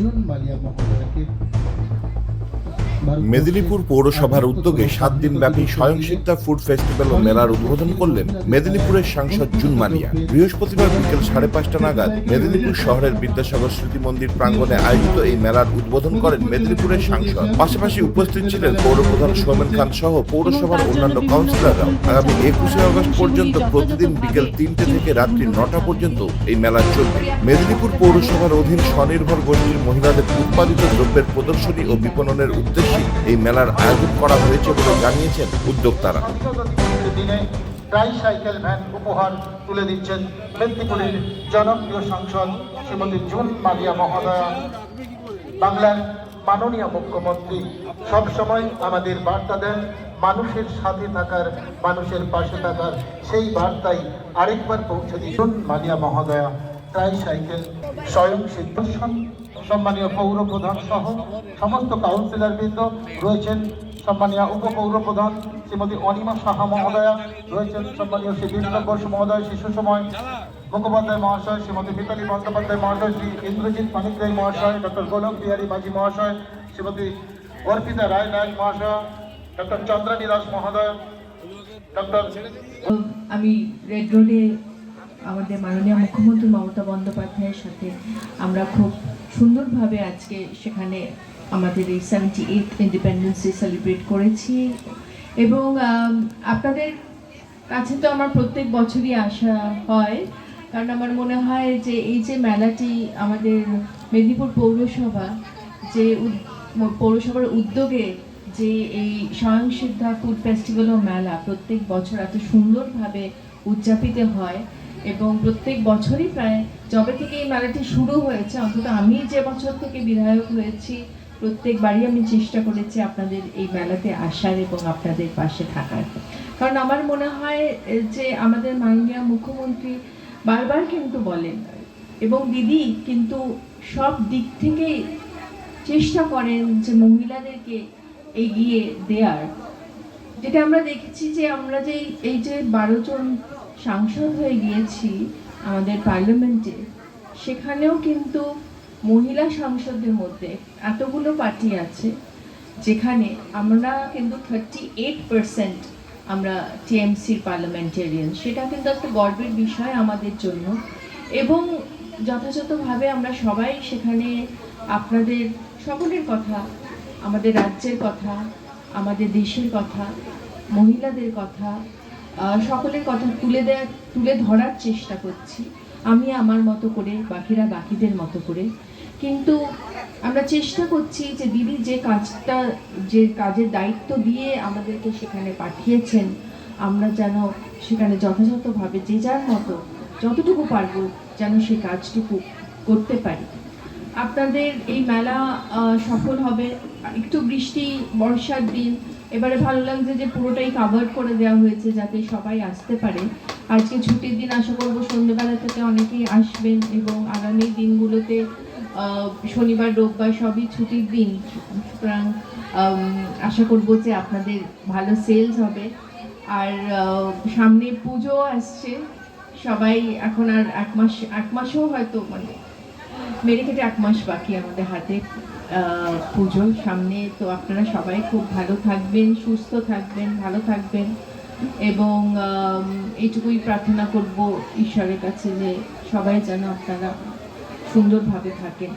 June Malia Bharat Medinipur পৌরসভার উদ্যোগে সাত দিন ব্যাপী স্বয়ংসিদ্ধা ফুড ফেস্টিভ্যাল ও মেলার উদ্বোধন করলেন মেদিনীপুরের সাংসদ জুন মালিয়া বৃহস্পতিবার বিকেল সাড়ে পাঁচটা নাগাদ মেদিনীপুর শহরের বিদ্যাসাগর স্মৃতি মন্দির প্রাঙ্গণে আয়োজিত এই মেলার উদ্বোধন করেন মেদিনীপুরের সাংসদ। পাশাপাশি উপস্থিত ছিলেন পৌরপ্রধান সোমেন খান সহ পৌরসভার অন্যান্য কাউন্সিলররাও। আগামী একুশে আগস্ট পর্যন্ত প্রতিদিন বিকেল তিনটে থেকে রাত্রি নটা পর্যন্ত এই মেলা চলবে। মেদিনীপুর পৌরসভার অধীন স্বনির্ভর গোষ্ঠীর মহিলাদের উৎপাদিত দ্রব্যের প্রদর্শনী ও বিপণনের উদ্দেশ্যে এই মেলার আয়োজন করা হয়েছে বলে জানিয়েছেন উদ্যোক্তারা। অন্তত দিনে ট্রাই সাইকেল ভ্যান উপহার তুলে দিচ্ছেন মেদিনীপুরের জনপ্রিয় সাংসদ শ্রীমতী জুন মালিয়া মহোদয়া। বাংলার মাননীয় মুখ্যমন্ত্রী সবসময় আমাদের বার্তা দেন, মানুষের সাথে থাকার, মানুষের পাশে থাকার। সেই বার্তাই আরেকবার পৌঁছে দিই মালিয়া মহোদয়া। ট্রাই সাইকেল স্বয়ং সিদ্ধর্ষণ সম্মানীয় পৌর প্রধান সহ সমস্ত কাউন্সিলর বৃন্দ রয়েছেন সম্মানীয় উপপৌর প্রধান শ্রীমতী অনিমা সাহা মহোদয়া, রয়েছেন সম্মানীয় শ্রী বিপ্লব ঘোষ মহোদয় শিশু সময়, মুখোপাধ্যায় মহাশয় শ্রীমতী মিতালী বন্দ্যোপাধ্যায় মহাশয়, শ্রী ইন্দ্রজিৎ পানিগ্রাহী মহাশয়, ডক্টর গোলক বিহারী মাঝি মহাশয়, শ্রীমতী অর্পিতা রায় নায়ক মহাশয়, ডক্টর চন্দ্রানী দাস মহোদয়, ডক্টর আমি রেড রোডে আমাদের মাননীয় মুখ্যমন্ত্রী মমতা বন্দ্যোপাধ্যায়ের সাথে আমরা খুব সুন্দরভাবে আজকে সেখানে আমাদের এই seventy eight independence day celebrate করেছি। এবং আপনাদের কাছে তো আমার প্রত্যেক বছরই আসা হয়। কারণ আমার মনে হয় যে এই যে মেলাটি আমাদের মেদিনীপুর পৌরসভা, যে পৌরসভার উদ্যোগে যে এই স্বয়ংসিদ্ধা ফুড ফেস্টিভ্যাল ও মেলা প্রত্যেক বছর এত সুন্দরভাবে উদযাপিত হয় এবং প্রত্যেক বছরই প্রায় যবে থেকে এই মেলাটি শুরু হয়েছে, অন্তত আমি যে বছর থেকে বিধায়ক হয়েছি, প্রত্যেকবারই আমি চেষ্টা করেছি আপনাদের এই মেলাতে আসার এবং আপনাদের পাশে থাকার। কারণ আমার মনে হয় যে আমাদের মাননীয় মুখ্যমন্ত্রী বারবার কিন্তু বলেন এবং দিদি কিন্তু সব দিক থেকেই চেষ্টা করেন যে মহিলাদেরকে এগিয়ে দেওয়ার যেটা আমরা দেখেছি যে আমরা যে এই যে বারো জন সাংসদ হয়ে গিয়েছি আমাদের পার্লামেন্টে। সেখানেও কিন্তু মহিলা সাংসদদের মধ্যে এতগুলো পার্টি আছে, যেখানে আমরা কিন্তু থার্টি এইট পার্সেন্ট আমরা টিএমসির পার্লামেন্টেরিয়ান। সেটা কিন্তু একটা গর্বের বিষয় আমাদের জন্য। এবং যথাযথভাবে আমরা সবাই সেখানে আপনাদের সকলের কথা, আমাদের রাজ্যের কথা, আমাদের দেশের কথা, মহিলাদের কথা সকলের কথা তুলে দেওয়ার তুলে ধরার চেষ্টা করছি। আমি আমার মতো করে, বাকিরা বাকিদের মতো করে। কিন্তু আমরা চেষ্টা করছি যে দিদি যে কাজটা, যে কাজের দায়িত্ব দিয়ে আমাদেরকে সেখানে পাঠিয়েছেন, আমরা যেন সেখানে যথাযথভাবে যে যার মতো, যতটুকু পারব যেন সেই কাজটুকু করতে পারি। আপনাদের এই মেলা সফল হবে। একটু বৃষ্টি, বর্ষার দিন এবারে ভালো লাগছে যে পুরোটাই কাভার করে দেওয়া হয়েছে যাতে সবাই আসতে পারে। আজকে ছুটির দিন আশা করব সন্ধ্যেবেলা থেকে অনেকেই আসবেন এবং আগামী দিনগুলোতে শনিবার, রোববার সবই ছুটির দিন। সুতরাং আশা করব যে আপনাদের ভালো সেলস হবে। আর সামনে পুজো আসছে। সবাই এখন আর এক মাস, এক মাসেও হয়তো মানে মেরে কেটে এক মাস বাকি আমাদের হাতে পুজো। সামনে তো আপনারা সবাই খুব ভালো থাকবেন, সুস্থ থাকবেন, ভালো থাকবেন। এবং এইটুকুই প্রার্থনা করব ঈশ্বরের কাছে যে সবাই যেন আপনারা সুন্দরভাবে থাকেন।